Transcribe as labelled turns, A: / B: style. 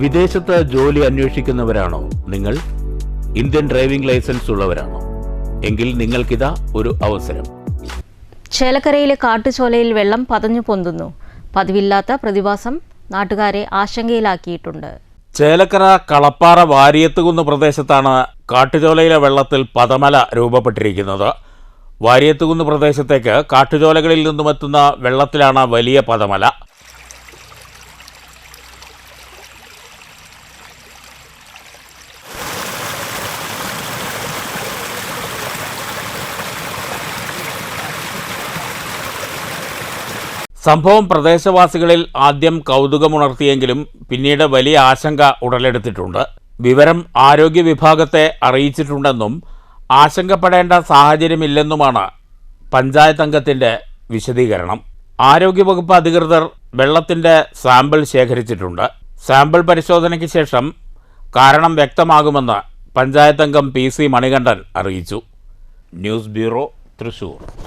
A: വിദേശത്ത് ജോലി അന്വേഷിക്കുന്നവരാണോ? നിങ്ങൾ ഇന്ത്യൻ ഡ്രൈവിംഗ് ലൈസൻസ് ഉള്ളവരാണോ? എങ്കിൽ നിങ്ങൾക്കിതാ ഒരു അവസരം.
B: ചേലക്കരയിലെ കാട്ടുചോലയിൽ വെള്ളം പതഞ്ഞു പൊന്തുന്നു. പതിവില്ലാത്ത പ്രതിഭാസം നാട്ടുകാരെ ആശങ്കയിലാക്കിയിട്ടുണ്ട്.
A: ചേലക്കര കളപ്പാറ വാരിയത്തുകുന്ന് പ്രദേശത്താണ് കാട്ടുചോലയിലെ വെള്ളത്തിൽ പതമല രൂപപ്പെട്ടിരിക്കുന്നത്. വാരിയത്തുകുന്ന് പ്രദേശത്തേക്ക് കാട്ടുചോലകളിൽ നിന്നുമെത്തുന്ന വെള്ളത്തിലാണ് വലിയ പതമല. സംഭവം പ്രദേശവാസികളിൽ ആദ്യം കൗതുകമുണർത്തിയെങ്കിലും പിന്നീട് വലിയ ആശങ്ക ഉടലെടുത്തിട്ടുണ്ട്. വിവരം ആരോഗ്യ വിഭാഗത്തെ അറിയിച്ചിട്ടുണ്ടെന്നും ആശങ്കപ്പെടേണ്ട സാഹചര്യമില്ലെന്നുമാണ് പഞ്ചായത്ത് അംഗത്തിന്റെ വിശദീകരണം. ആരോഗ്യവകുപ്പ് അധികൃതർ വെള്ളത്തിന്റെ സാമ്പിൾ ശേഖരിച്ചിട്ടുണ്ട്. സാമ്പിൾ പരിശോധനയ്ക്ക് ശേഷം കാരണം വ്യക്തമാകുമെന്ന് പഞ്ചായത്ത് അംഗം പി സി മണികണ്ഠൻ അറിയിച്ചു. News bureau Thrissur.